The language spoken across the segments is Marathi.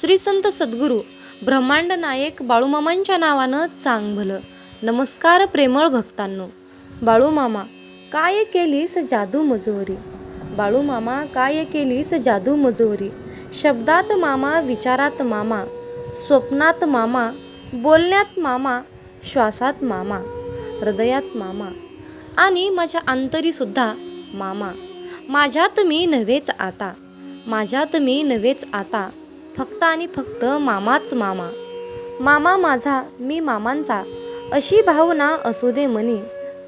श्री संत सद्गुरू ब्रह्मांड नायक बाळूमामांच्या नावानं चांग भलं नमस्कार प्रेमळ भक्तांनो. बाळूमामा काय केलीस जादू मजोरी बाळूमामा काय केलीस जादू मजोरी शब्दात मामा विचारात मामा स्वप्नात मामा बोलण्यात मामा श्वासात मामा हृदयात मामा आणि माझ्या अंतरीसुद्धा मामा. माझ्यात मी नव्हेच आता. माझ्यात मी नव्हेच आता. फक्त आणि फक्त मामाच मामा. मामा माझा मी मामांचा. अशी भावना असू दे मनी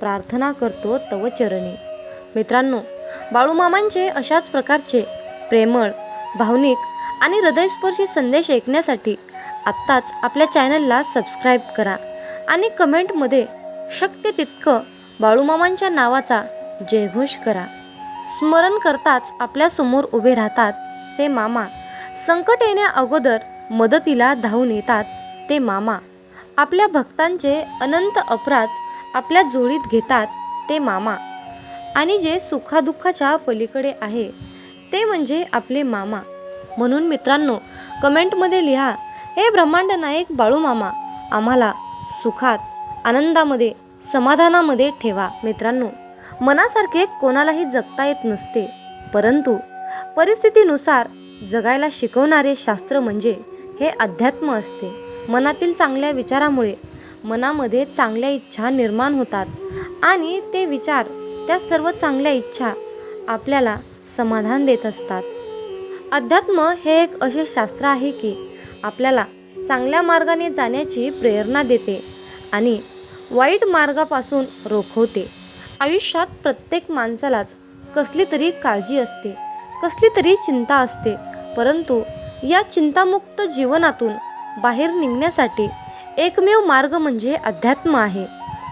प्रार्थना करतो तव चरणी. मित्रांनो बाळूमामांचे अशाच प्रकारचे प्रेमळ भावनिक आणि हृदयस्पर्शी संदेश ऐकण्यासाठी आत्ताच आपल्या चॅनलला सबस्क्राईब करा आणि कमेंटमध्ये शक्य तितकं बाळूमामांच्या नावाचा जयघोष करा. स्मरण करताच आपल्यासमोर उभे राहतात ते मामा. संकट येण्या अगोदर मदतीला धावून येतात ते मामा. आपल्या भक्तांचे अनंत अपराध आपल्या जोडीत घेतात ते मामा. आणि जे सुखादुःखाच्या पलीकडे आहे ते म्हणजे आपले मामा. म्हणून मित्रांनो कमेंटमध्ये लिहा हे ब्रह्मांड नायक बाळू मामा आम्हाला सुखात आनंदामध्ये समाधानामध्ये ठेवा. मित्रांनो मनासारखे कोणालाही जगता येत नसते. परंतु परिस्थितीनुसार जगायला शिकवणारे शास्त्र म्हणजे हे अध्यात्म असते. मनातील चांगल्या विचारामुळे मनामध्ये चांगल्या इच्छा निर्माण होतात आणि ते विचार त्या सर्व चांगल्या इच्छा आपल्याला समाधान देत असतात. अध्यात्म हे एक असे शास्त्र आहे की आपल्याला चांगल्या मार्गाने जाण्याची प्रेरणा देते आणि वाईट मार्गापासून रोखवते. आयुष्यात प्रत्येक माणसालाच कसली तरी काळजी असते. कसली तरी चिंता असते. परंतु या चिंतामुक्त जीवनातून बाहेर निघण्यासाठी एकमेव मार्ग म्हणजे अध्यात्म आहे.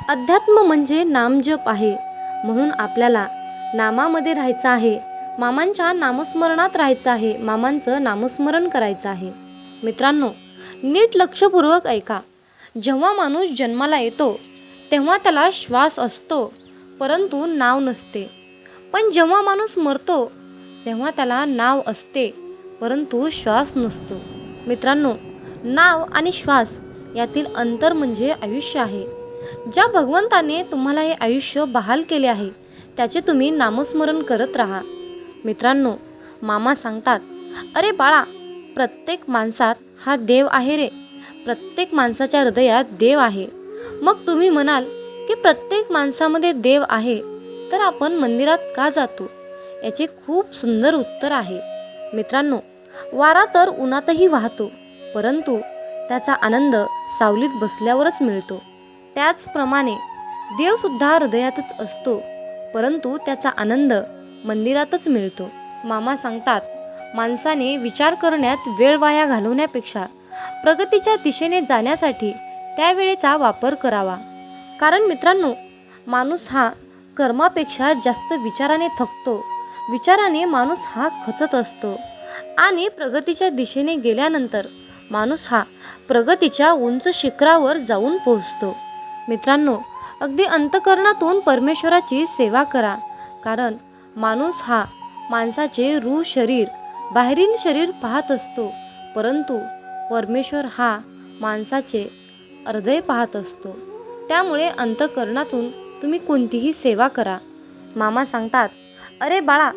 अध्यात्म म्हणजे नामजप आहे. म्हणून आपल्याला नामामध्ये राहायचं आहे. मामांच्या नामस्मरणात राहायचं आहे. मामांचं नामस्मरण करायचं आहे. मित्रांनो नीट लक्षपूर्वक ऐका. जेव्हा माणूस जन्माला येतो तेव्हा त्याला श्वास असतो परंतु नाव नसते. पण जेव्हा माणूस मरतो तेव्हा त्याला नाव असते परंतु श्वास नसतो. मित्रांनो नाव आणि श्वास यातील अंतर म्हणजे आयुष्य आहे. ज्या भगवंताने तुम्हाला हे आयुष्य बहाल केले आहे त्याचे तुम्ही नामस्मरण करत राहा. मित्रांनो मामा सांगतात अरे बाळा प्रत्येक माणसात हा देव आहे रे. प्रत्येक माणसाच्या हृदयात देव आहे. मग तुम्ही म्हणाल की प्रत्येक माणसामध्ये देव आहे तर आपण मंदिरात का जातो? याचे खूप सुंदर उत्तर आहे. मित्रांनो वारा तर उन्हातही वाहतो परंतु त्याचा आनंद सावलीत बसल्यावरच मिळतो. त्याचप्रमाणे देवसुद्धा हृदयातच असतो परंतु त्याचा आनंद मंदिरातच मिळतो. मामा सांगतात माणसाने विचार करण्यात वेळ वाया घालवण्यापेक्षा प्रगतीच्या दिशेने जाण्यासाठी त्यावेळेचा वापर करावा. कारण मित्रांनो माणूस हा कर्मापेक्षा जास्त विचाराने थकतो विचाराने माणूस हा खचत असतो आणि प्रगतीच्या दिशेने गेल्यानंतर माणूस हा प्रगतीच्या उंच शिखरावर जाऊन पोहोचतो. मित्रांनो अगदी अंतकरणातून परमेश्वराची सेवा करा कारण माणूस हा माणसाचे रू शरीर बाहेरील शरीर पाहत असतो परंतु परमेश्वर हा माणसाचे हृदय पाहत असतो. त्यामुळे अंतकरणातून तुम्ही कोणतीही सेवा करा. मामा सांगतात अरे बाळा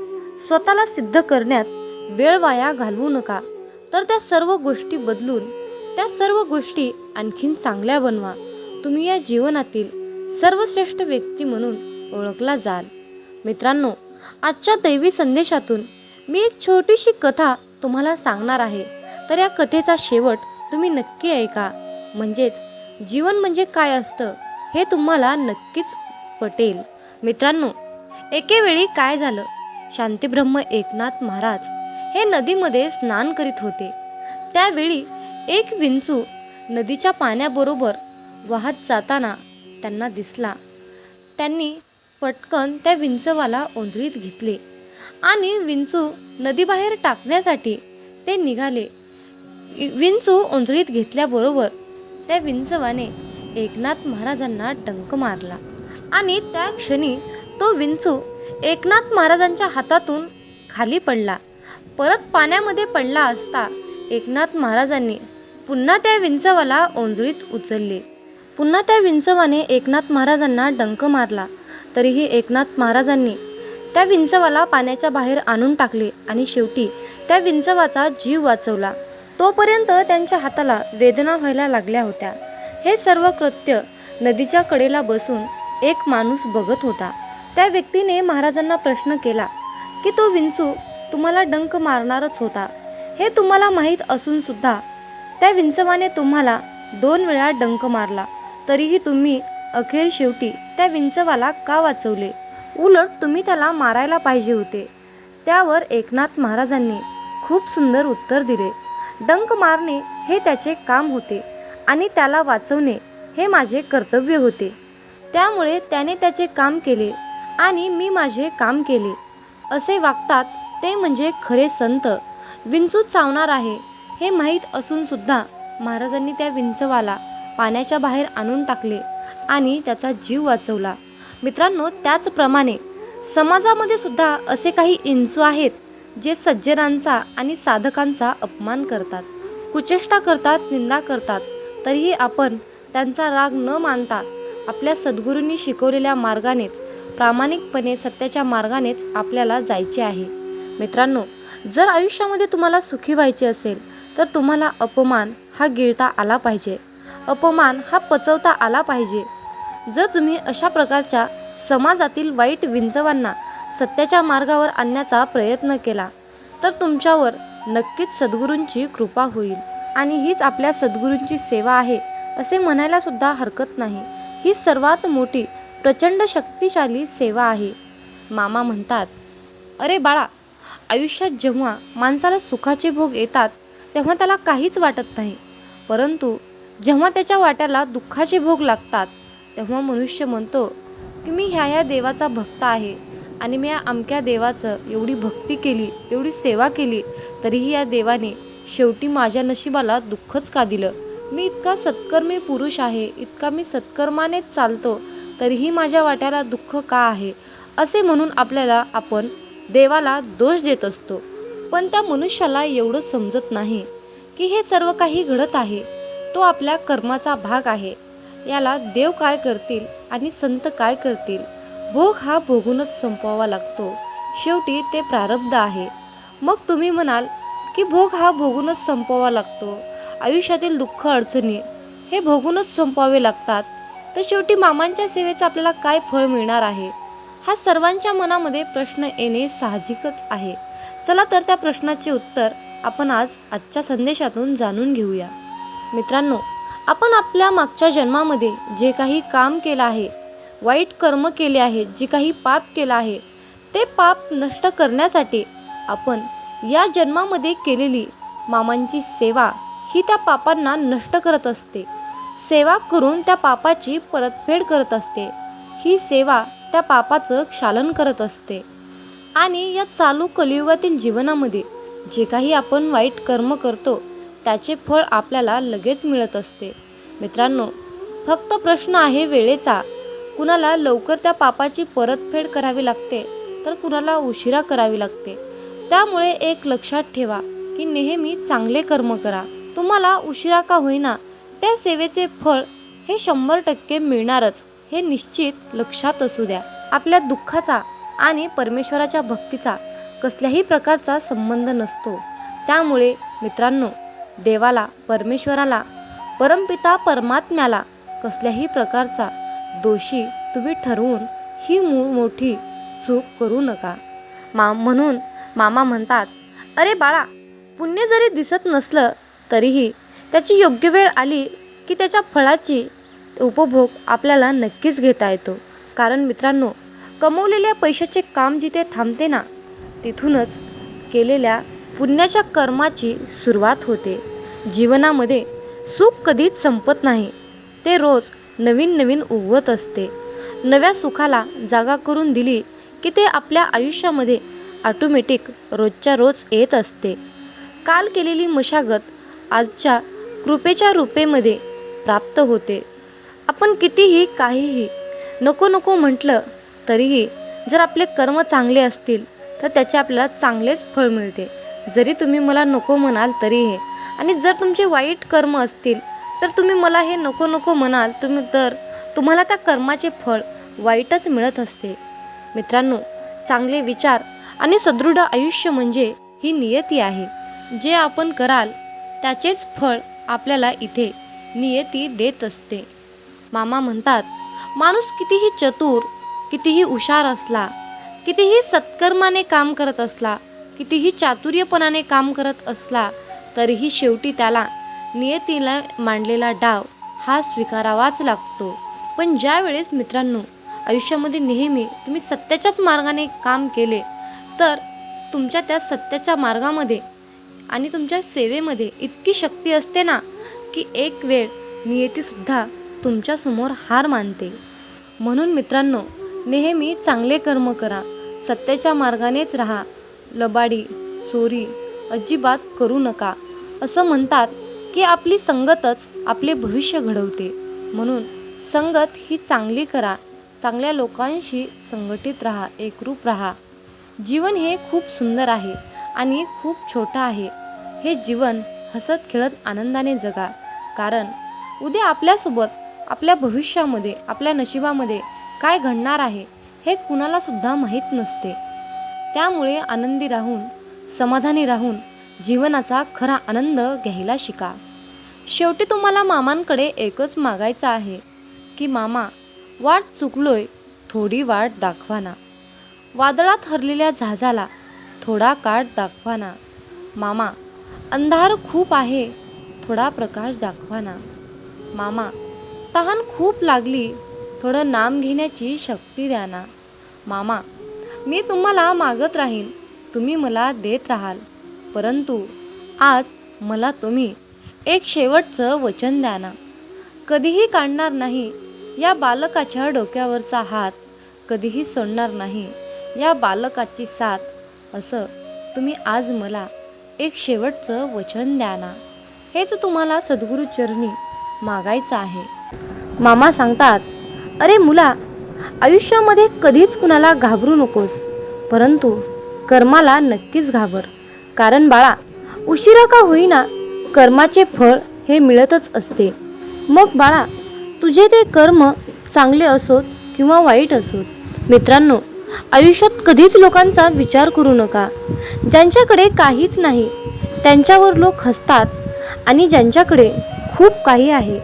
स्वतःला सिद्ध करण्यात वेळ वाया घालवू नका. तर त्या सर्व गोष्टी बदलून त्या सर्व गोष्टी आणखीन चांगल्या बनवा. तुम्ही या जीवनातील सर्वश्रेष्ठ व्यक्ती म्हणून ओळखला जाल. मित्रांनो आजच्या दैवी संदेशातून मी एक छोटीशी कथा तुम्हाला सांगणार आहे. तर या कथेचा शेवट तुम्ही नक्की ऐका. म्हणजेच जीवन म्हणजे काय असतं हे तुम्हाला नक्कीच पटेल. मित्रांनो एकेवेळी काय झालं? शांतीब्रह्म एकनाथ महाराज हे नदीमध्ये स्नान करीत होते. त्यावेळी एक विंचू नदीच्या पाण्याबरोबर वाहत जाताना त्यांना दिसला. त्यांनी पटकन त्या विंचवाला ओंजळीत घेतले आणि विंचू नदीबाहेर टाकण्यासाठी ते निघाले. विंचू ओंजळीत घेतल्याबरोबर त्या विंचवाने एकनाथ महाराजांना डंक मारला आणि त्या क्षणी तो विंचू एकनाथ महाराजांच्या हातातून खाली पडला. परत पाण्यामध्ये पडला असता एकनाथ महाराजांनी पुन्हा त्या विंचवाला ओंजळीत उचलले. पुन्हा त्या विंचवाने एकनाथ महाराजांना डंक मारला. तरीही एकनाथ महाराजांनी त्या विंचवाला पाण्याच्या बाहेर आणून टाकले आणि शेवटी त्या विंचवाचा जीव वाचवला. तोपर्यंत त्यांच्या हाताला वेदना व्हायला लागल्या होत्या. हे सर्व कृत्य नदीच्या कडेला बसून एक माणूस बघत होता. त्या व्यक्तीने महाराजांना प्रश्न केला की तो विंचू तुम्हाला डंक मारणारच होता. हे तुम्हाला माहीत असून सुद्धा त्या विंचवाने तुम्हाला दोन वेळा डंक मारला. तरीही तुम्ही अखेर शेवटी त्या विंचवाला का वाचवले? उलट तुम्ही त्याला मारायला पाहिजे होते. त्यावर एकनाथ महाराजांनी खूप सुंदर उत्तर दिले. डंक मारणे हे त्याचे काम होते आणि त्याला वाचवणे हे माझे कर्तव्य होते. त्यामुळे त्याने त्याचे काम केले. आणि मी माझे काम केले. असे वागतात ते म्हणजे खरे संत. विंचू चावणार आहे हे माहीत असून सुद्धा महाराजांनी त्या विंचवाला पाण्याच्या बाहेर आणून टाकले आणि त्याचा जीव वाचवला. मित्रांनो त्याचप्रमाणे समाजामध्ये सुद्धा असे काही इंचू आहेत जे सज्जनांचा आणि साधकांचा अपमान करतात. कुचेष्टा करतात निंदा करतात. तरीही आपण त्यांचा राग न मानता आपल्या सद्गुरूंनी शिकवलेल्या मार्गानेच प्रामाणिकपणे सत्याच्या मार्गानेच आपल्याला जायचे आहे. मित्रांनो जर आयुष्यामध्ये तुम्हाला सुखी व्हायचे असेल तर तुम्हाला अपमान हा गिळता आला पाहिजे. अपमान हा पचवता आला पाहिजे. जर तुम्ही अशा प्रकारच्या समाजातील वाईट विंचवांना सत्याच्या मार्गावर आणण्याचा प्रयत्न केला तर तुमच्यावर नक्कीच सद्गुरूंची कृपा होईल. आणि हीच आपल्या सद्गुरूंची सेवा आहे असे म्हणायला सुद्धा हरकत नाही. ही सर्वात मोठी प्रचंड शक्तिशाली सेवा आहे. मामा म्हणतात अरे बाळा आयुष्यात जेव्हा माणसाला सुखाचे भोग येतात तेव्हा त्याला काहीच वाटत नाही. परंतु जेव्हा त्याच्या वाट्याला दुःखाचे भोग लागतात तेव्हा मनुष्य म्हणतो की मी ह्या ह्या देवाचा भक्त आहे आणि मी या अमक्या देवाचं एवढी भक्ती केली एवढी सेवा केली तरीही या देवाने शेवटी माझ्या नशिबाला दुःखच का दिलं? मी इतका सत्कर्मी पुरुष आहे इतका मी सत्कर्मानेच चालतो तरीही माझ्या वाट्याला दुःख का आहे? असे म्हणून आपल्याला आपण देवाला दोष देत असतो. पण त्या मनुष्याला एवढं समजत नाही की हे सर्व काही घडत आहे. तो आपल्या कर्माचा भाग आहे. याला देव काय करतील आणि संत काय करतील भोग हा भोगूनच संपवावा लागतो. शेवटी ते प्रारब्ध आहे. मग तुम्ही म्हणाल की भोग हा भोगूनच संपवावा लागतो. आयुष्यातील दुःख अडचणी हे भोगूनच संपवावे लागतात. तर शेवटी मामांच्या सेवेचं आपल्याला काय फळ मिळणार आहे? हा सर्वांच्या मनामध्ये प्रश्न येणे साहजिकच आहे. चला तर त्या प्रश्नाचे उत्तर आपण आज आजच्या संदेशातून जाणून घेऊया. मित्रांनो आपण आपल्या मागच्या जन्मामध्ये जे काही काम केलं आहे वाईट कर्म केले आहे जे काही पाप केलं आहे ते पाप नष्ट करण्यासाठी आपण या जन्मामध्ये केलेली मामांची सेवा ही त्या पापांना नष्ट करत असते. सेवा करून त्या पापाची परतफेड करत असते. ही सेवा त्या पापाचं क्षालन करत असते. आणि या चालू कलियुगातील जीवनामध्ये जे काही आपण वाईट कर्म करतो त्याचे फळ आपल्याला लगेच मिळत असते. मित्रांनो फक्त प्रश्न आहे वेळेचा. कुणाला लवकर त्या पापाची परतफेड करावी लागते तर कुणाला उशिरा करावी लागते. त्यामुळे एक लक्षात ठेवा की नेहमी चांगले कर्म करा. तुम्हाला उशिरा का होईना त्या सेवेचे फळ हे शंभर टक्के मिळणारच हे निश्चित लक्षात असू द्या. आपल्या दुःखाचा आणि परमेश्वराच्या भक्तीचा कसल्याही प्रकारचा संबंध नसतो. त्यामुळे मित्रांनो देवाला परमेश्वराला परमपिता परमात्म्याला कसल्याही प्रकारचा दोषी तुम्ही ठरवून ही मो मोठी चूक करू नका. मा म्हणून मामा म्हणतात अरे बाळा पुण्य जरी दिसत नसलं तरीही त्याची योग्य वेळ आली की त्याच्या फळाची उपभोग आपल्याला नक्कीच घेता येतो. कारण मित्रांनो कमवलेल्या पैशाचे काम जिथे थांबते ना तिथूनच केलेल्या पुण्याच्या कर्माची सुरुवात होते. जीवनामध्ये सुख कधीच संपत नाही. ते रोज नवीन नवीन उगवत असते. नव्या सुखाला जागा करून दिली की ते आपल्या आयुष्यामध्ये ऑटोमॅटिक रोजच्या रोज येत असते. काल केलेली मशागत आजच्या कृपेच्या रूपेमध्ये प्राप्त होते. आपण कितीही काहीही नको नको म्हटलं तरीही जर आपले कर्म चांगले असतील तर त्याचे आपल्याला चांगलेच फळ मिळते. जरी तुम्ही मला नको म्हणाल तरीही आणि जर तुमचे वाईट कर्म असतील तर तुम्ही मला हे नको नको म्हणाल तुम्ही तर तुम्हाला त्या कर्माचे फळ वाईटच मिळत असते. मित्रांनो चांगले विचार आणि सदृढ आयुष्य म्हणजे ही नियती आहे. जे आपण कराल त्याचेच फळ आपल्याला इथे नियती देत असते. मामा म्हणतात माणूस कितीही चतुर कितीही हुशार असला कितीही सत्कर्माने काम करत असला कितीही चातुर्यपणाने काम करत असला तरीही शेवटी त्याला नियतीला मांडलेला डाव हा स्वीकारावाच लागतो. पण ज्या वेळेस मित्रांनो आयुष्यामध्ये नेहमी तुम्ही सत्याच्याच मार्गाने काम केले तर तुमच्या त्या सत्याच्या मार्गामध्ये आणि तुमच्या सेवेमध्ये इतकी शक्ती असते ना की एक वेळ नियतीसुद्धा तुमच्यासमोर हार मानते. म्हणून मित्रांनो नेहमी चांगले कर्म करा. सत्याच्या मार्गानेच राहा. लबाडी चोरी अजिबात करू नका. असं म्हणतात की आपली संगतच आपले भविष्य घडवते. म्हणून संगत ही चांगली करा. चांगल्या लोकांशी संघटित राहा एकरूप राहा. जीवन हे खूप सुंदर आहे. आणि खूप छोटं आहे. हे जीवन हसत खेळत आनंदाने जगा. कारण उद्या आपल्यासोबत आपल्या भविष्यामध्ये आपल्या नशिबामध्ये काय घडणार आहे हे कुणाला सुद्धा माहीत नसते. त्यामुळे आनंदी राहून समाधानी राहून जीवनाचा खरा आनंद घ्यायला शिका. शेवटी तुम्हाला मामांकडे एकच मागायचं आहे की मामा वाट चुकलोय थोडी वाट दाखवाना. वादळात हरलेल्या जहाजाला थोडा काठ दाखवाना मामा अंधार खूप आहे थोडा प्रकाश दाखवा ना. मामा तहान खूप लागली थोडं नाम घेण्याची शक्ती द्या ना. मामा मी तुम्हाला मागत राहीन तुम्ही मला देत राहाल. परंतु आज मला तुम्ही एक शेवटचं वचन द्या ना. कधीही काढणार नाही या बालकाच्या डोक्यावरचा हात कधीही सोडणार नाही या बालकाची साथ असं तुम्ही आज मला एक शेवटचं वचन द्या ना. हेच तुम्हाला सद्गुरू चरणी मागायचं आहे. मामा सांगतात अरे मुला आयुष्यामध्ये कधीच कुणाला घाबरू नकोस परंतु कर्माला नक्कीच घाबर. कारण बाळा उशिरा का होईना कर्माचे फळ हे मिळतच असते. मग बाळा तुझे ते कर्म चांगले असोत किंवा वाईट असोत? मित्रांनो आयुष्यात कधीच लोकांचा विचार करू नका. ज्यांच्याकडे काहीच नाही त्यांच्यावर लोक हसतात आणि ज्यांच्याकडे खूप काही आहे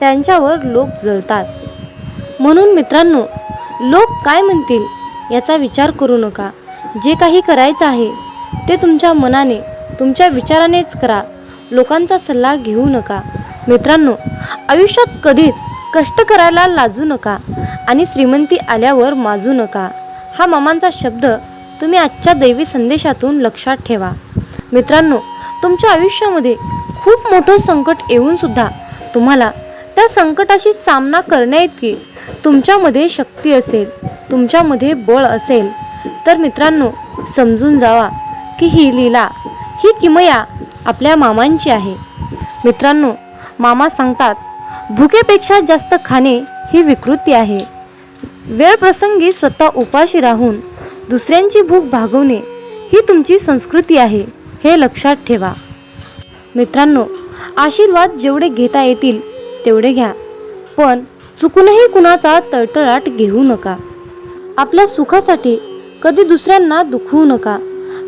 त्यांच्यावर लोक जळतात. म्हणून मित्रांनो लोक काय म्हणतील याचा विचार करू नका. जे काही करायचं आहे ते तुमच्या मनाने तुमच्या विचारानेच करा. लोकांचा सल्ला घेऊ नका. मित्रांनो आयुष्यात कधीच कष्ट करायला लाजू नका आणि श्रीमंती आल्यावर माजू नका. हा मामांचा शब्द तुम्ही आजच्या दैवी संदेशातून लक्षात ठेवा. मित्रांनो तुमच्या आयुष्यामध्ये खूप मोठं संकट येऊन सुद्धा तुम्हाला त्या संकटाशी सामना करण्याइतकी तुमच्यामध्ये शक्ती असेल तुमच्यामध्ये बळ असेल. तर मित्रांनो समजून जावा की ही लीला ही किमया आपल्या मामांची आहे. मित्रांनो मामा सांगतात भुकेपेक्षा जास्त खाणे ही विकृती आहे. वेळ प्रसंगी स्वतः उपाशी राहून दुसऱ्यांची भूक भागवणे ही तुमची संस्कृती आहे हे लक्षात ठेवा. मित्रांनो आशीर्वाद जेवढे घेता येतील तेवढे घ्या. पण चुकूनही कुणाचा तळतळाट घेऊ नका. आपल्या सुखासाठी कधी दुसऱ्यांना दुखवू नका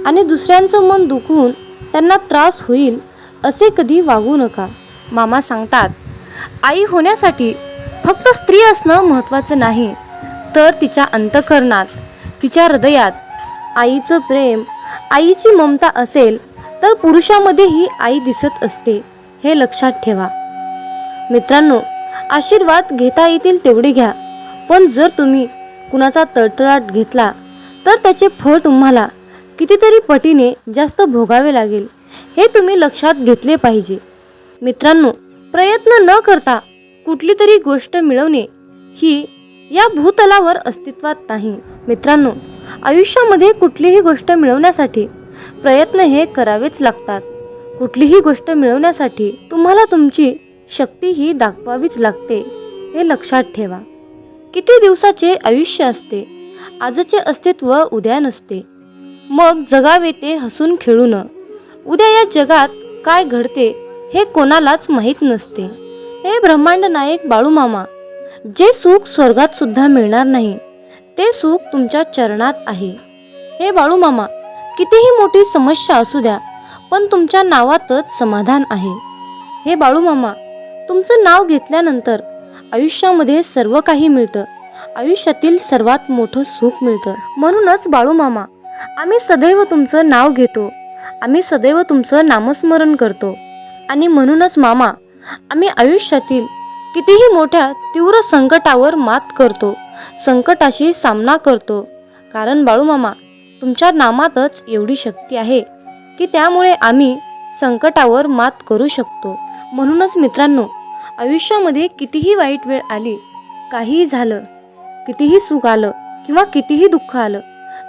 आणि दुसऱ्यांचं मन दुखवून त्यांना त्रास होईल असे कधी वागू नका. मामा सांगतात आई होण्यासाठी फक्त स्त्री असणं महत्त्वाचं नाही. तर तिच्या अंतकरणात तिच्या हृदयात आईचं प्रेम आईची ममता असेल तर पुरुषामध्येही आई दिसत असते हे लक्षात ठेवा. मित्रांनो आशीर्वाद घेता येतील तेवढे घ्या पण जर तुम्ही कुणाचा तळतळाट घेतला तर त्याचे फळ तुम्हाला कितीतरी पटीने जास्त भोगावे लागेल हे तुम्ही लक्षात घेतले पाहिजे. मित्रांनो प्रयत्न न करता कुठली तरी गोष्ट मिळवणे ही या भूतलावर अस्तित्वात नाही. मित्रांनो आयुष्यामध्ये कुठलीही गोष्ट मिळवण्यासाठी प्रयत्न हे करावेच लागतात. कुठलीही गोष्ट मिळवण्यासाठी तुम्हाला तुमची शक्ती ही दाखवावीच लागते हे लक्षात ठेवा. किती दिवसाचे आयुष्य असते आजचे अस्तित्व उद्या नसते. मग जगावे ते हसून खेळून उद्या या जगात काय घडते हे कोणालाच माहीत नसते. हे ब्रह्मांड नायक बाळूमामा जे सुख स्वर्गात सुद्धा मिळणार नाही ते सुख तुमच्या चरणात आहे. हे बाळूमामा कितीही मोठी समस्या असू द्या पण तुमच्या नावातच समाधान आहे. हे बाळूमामा तुमचं नाव घेतल्यानंतर आयुष्यामध्ये सर्व काही मिळतं. आयुष्यातील सर्वात मोठं सुख मिळतं. म्हणूनच बाळूमामा आम्ही सदैव तुमचं नाव घेतो. आम्ही सदैव तुमचं नामस्मरण करतो. आणि म्हणूनच मामा आम्ही आयुष्यातील कितीही मोठ्या तीव्र संकटावर मात करतो संकटाशी सामना करतो. कारण बाळूमामा तुमच्या नामातच एवढी शक्ती आहे की त्यामुळे आम्ही संकटावर मात करू शकतो. म्हणूनच मित्रांनो आयुष्यामध्ये कितीही वाईट वेळ आली काहीही झालं कितीही सुख आलं किंवा कितीही दुःख आलं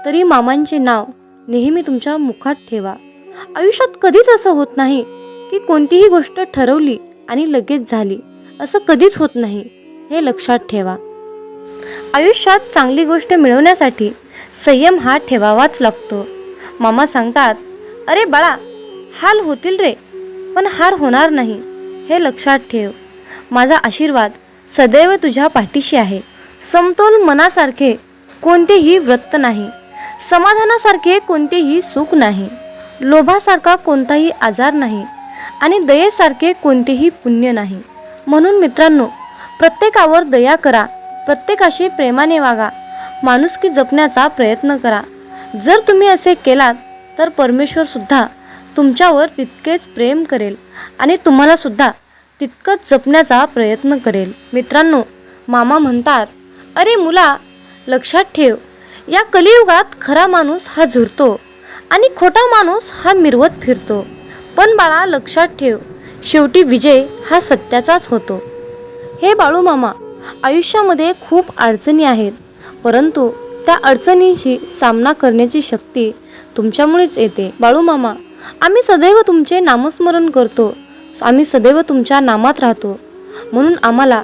तरी मामांचे नाव नेहमी तुमच्या मुखात ठेवा. आयुष्यात कधीच असं होत नाही की कोणतीही गोष्ट ठरवली आणि लगेच झाली. असं कधीच होत नाही. हे लक्षात ठेवा. आयुष्यात चांगली गोष्ट मिळवण्यासाठी संयम हा ठेवावाच लागतो. मामा सांगतात अरे बाळा हाल होतील रे पण हार होणार नाही. हे लक्षात ठेव. माझा आशीर्वाद सदैव तुझ्या पाठीशी आहे. समतोल मनासारखे कोणतेही व्रत नाही. समाधानासारखे कोणतेही सुख नाही. लोभासारखा कोणताही आजार नाही. आणि दयेसारखे कोणतेही पुण्य नाही. म्हणून मित्रांनो प्रत्येकावर दया करा प्रत्येकाशी प्रेमाने वागा माणुसकी जपण्याचा प्रयत्न करा. जर तुम्ही असे केलात तर परमेश्वरसुद्धा तुमच्यावर तितकेच प्रेम करेल आणि तुम्हालासुद्धा तितकंच जपण्याचा प्रयत्न करेल. मित्रांनो मामा म्हणतात अरे मुला लक्षात ठेव या कलियुगात खरा माणूस हा झुरतो आणि खोटा माणूस हा मिरवत फिरतो. पण बाळा लक्षात ठेव शेवटी विजय हा सत्याचाच होतो. हे बाळू मामा आयुष्यामध्ये खूप अडचणी आहेत. परंतु त्या अडचणींशी सामना करण्याची शक्ती तुमच्यामुळेच येते. बाळू मामा आम्ही सदैव तुमचे नामस्मरण करतो. आम्ही सदैव तुमच्या नामात राहतो. म्हणून आम्हाला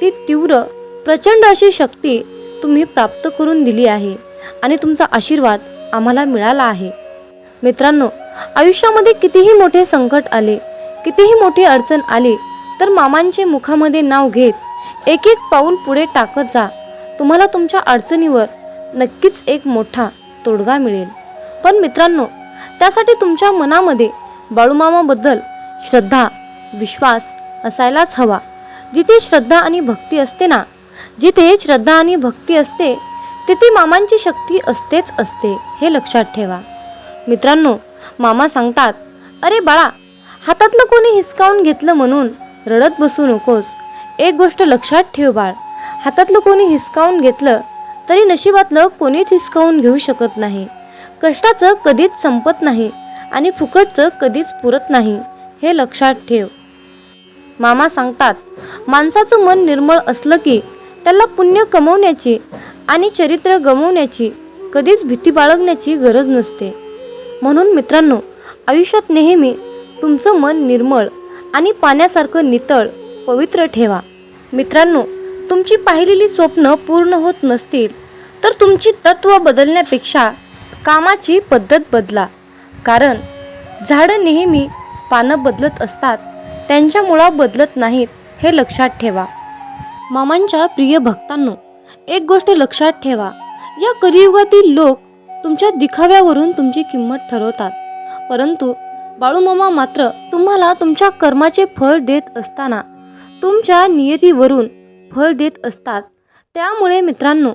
ती तीव्र प्रचंड अशी शक्ती तुम्ही प्राप्त करून दिली आहे आणि तुमचा आशीर्वाद आम्हाला मिळाला आहे. मित्रांनो आयुष्यामध्ये कितीही मोठे संकट आले कितीही मोठी अडचण आली तर मामांचे मुखामध्ये नाव घेत एक एक पाऊल पुढे टाकत जा. तुम्हाला तुमच्या अडचणीवर नक्कीच एक मोठा तोडगा मिळेल. पण मित्रांनो त्यासाठी तुमच्या मनामध्ये बाळूमामाबद्दल श्रद्धा विश्वास असायलाच हवा. जिथे श्रद्धा आणि भक्ती असते ना जिथे श्रद्धा आणि भक्ती असते तिथे मामांची शक्ती असतेच असते हे लक्षात ठेवा. मित्रांनो मामा सांगतात अरे बाळा हातातलं कोणी हिसकावून घेतलं म्हणून रडत बसू नकोस. एक गोष्ट लक्षात ठेव बाळ. हातातलं कोणी हिसकावून घेतलं तरी नशिबातलं कोणीच हिसकावून घेऊ शकत नाही. कष्टाचं कधीच संपत नाही आणि फुकटचं कधीच पुरत नाही हे लक्षात ठेव. मामा सांगतात माणसाचं मन निर्मळ असलं की त्याला पुण्य कमवण्याची आणि चरित्र गमवण्याची कधीच भीती बाळगण्याची गरज नसते. म्हणून मित्रांनो आयुष्यात नेहमी तुमचं मन निर्मळ आणि पाण्यासारखं नितळ पवित्र ठेवा. मित्रांनो तुमची पाहिलेली स्वप्न पूर्ण होत नसतील तर तुमची तत्व बदलण्यापेक्षा कामाची पद्धत बदला. कारण झाडं नेहमी पानं बदलत असतात त्यांच्या मुळा बदलत नाहीत हे लक्षात ठेवा. मामांच्या प्रिय भक्तांनो एक गोष्ट लक्षात ठेवा. या कलियुगातील लोक तुमच्या दिखाव्यावरून तुमची किंमत ठरवतात. परंतु बाळूमामा मात्र तुम्हाला तुमच्या कर्माचे फळ देत असताना तुमच्या नियतीवरून फळ देत असतात. त्यामुळे मित्रांनो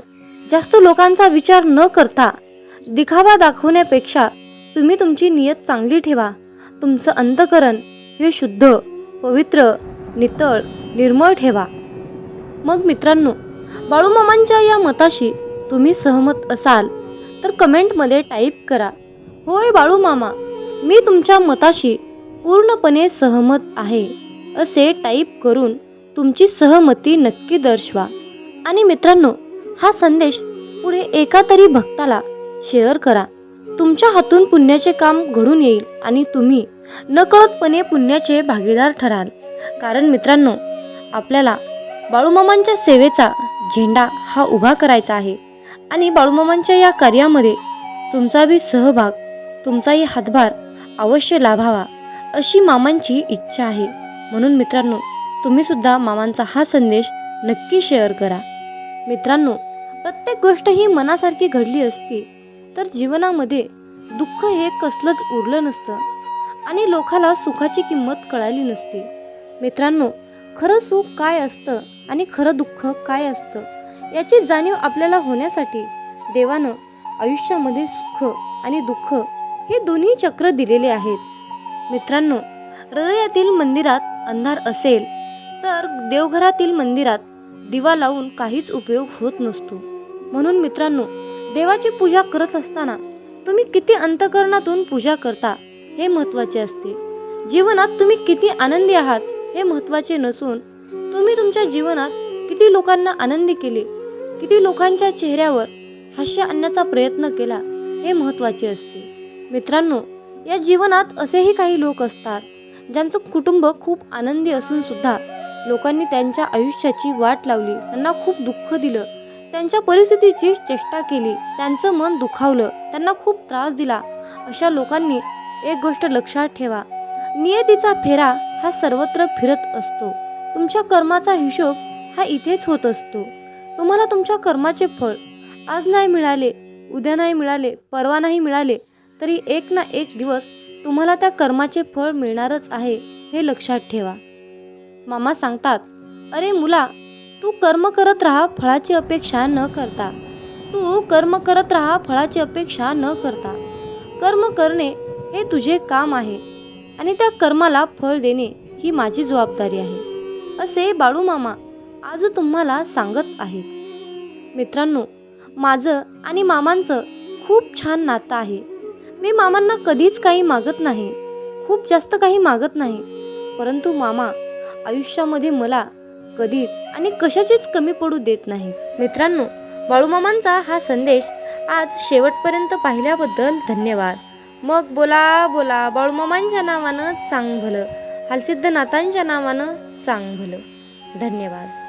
जास्त लोकांचा विचार न करता दिखावा दाखवण्यापेक्षा तुम्ही तुमची नियत चांगली ठेवा. तुमचं अंतकरण हे शुद्ध पवित्र नितळ निर्मळ ठेवा. मग मित्रांनो बाळूमामांच्या या मताशी तुम्ही सहमत असाल तर कमेंटमध्ये टाईप करा. होय बाळूमामा मी तुमच्या मताशी पूर्णपणे सहमत आहे असे टाईप करून तुमची सहमती नक्की दर्शवा. आणि मित्रांनो हा संदेश पुढे एका तरी भक्ताला शेअर करा. तुमच्या हातून पुण्याचे काम घडून येईल आणि तुम्ही नकळतपणे पुण्याचे भागीदार ठराल. कारण मित्रांनो आपल्याला बाळूमामांच्या सेवेचा झेंडा हा उभा करायचा आहे. आणि बाळूमामांच्या या कार्यामध्ये तुमचा बी सहभाग तुमचाही हातभार अवश्य लाभावा अशी मामांची इच्छा आहे. म्हणून मित्रांनो तुम्हीसुद्धा मामांचा हा संदेश नक्की शेअर करा. मित्रांनो प्रत्येक गोष्ट ही मनासारखी घडली असती तर जीवनामध्ये दुःख हे कसलंच उरलं नसतं आणि लोकाला सुखाची किंमत कळाली नसती. मित्रांनो खरं सुख काय असतं आणि खरं दुःख काय असतं याची जाणीव आपल्याला होण्यासाठी देवानं आयुष्यामध्ये सुख आणि दुःख हे दोन्ही चक्र दिलेले आहेत. मित्रांनो हृदयातील मंदिरात अंधार असेल तर देवघरातील मंदिरात दिवा लावून काहीच उपयोग होत नसतो. म्हणून मित्रांनो देवाची पूजा करत असताना तुम्ही किती अंतकरणातून पूजा करता हे महत्त्वाचे असते. जीवनात तुम्ही किती आनंदी आहात हे महत्त्वाचे नसून तुम्ही तुमच्या जीवनात किती लोकांना आनंदी केले किती लोकांच्या चेहऱ्यावर हास्य आणण्याचा प्रयत्न केला हे महत्त्वाचे असते. मित्रांनो या जीवनात असेही काही लोक असतात ज्यांचं कुटुंब खूप आनंदी असून सुद्धा लोकांनी त्यांच्या आयुष्याची वाट लावली त्यांना खूप दुःख दिलं त्यांच्या परिस्थितीची चेष्टा केली त्यांचं मन दुखावलं त्यांना खूप त्रास दिला. अशा लोकांनी एक गोष्ट लक्षात ठेवा नियतीचा फेरा हा सर्वत्र फिरत असतो. तुमच्या कर्माचा हिशोब हा इथेच होत असतो. तुम्हाला तुमच्या कर्माचे फळ आज नाही मिळाले उद्या नाही मिळाले परवा नाही मिळाले तरी एक ना एक दिवस तुम्हाला त्या कर्माचे फळ मिळणारच आहे हे लक्षात ठेवा. मामा सांगतात अरे मुला तू कर्म करत राहा फळाची अपेक्षा न करता. तू कर्म करत राहा फळाची अपेक्षा न करता. कर्म करणे हे तुझे काम आहे आणि त्या कर्माला फळ देणे ही माझी जबाबदारी आहे. असे बाळू मामा आज तुम्हाला सांगत आहेत. मित्रांनो माझं आणि मामांचं खूप छान नातं आहे. मी मामांना कधीच काही मागत नाही. खूप जास्त काही मागत नाही. परंतु मामा आयुष्यामध्ये मला कधीच आणि कशाचीच कमी पडू देत नाही मित्रांनो बाळूमामांचा हा संदेश आज शेवटपर्यंत पाहिल्याबद्दल धन्यवाद. मग बोला बोला बाळूमामांच्या नावानं चांग भलं. हालसिद्ध नाथांच्या नावानं चांग भलं. धन्यवाद.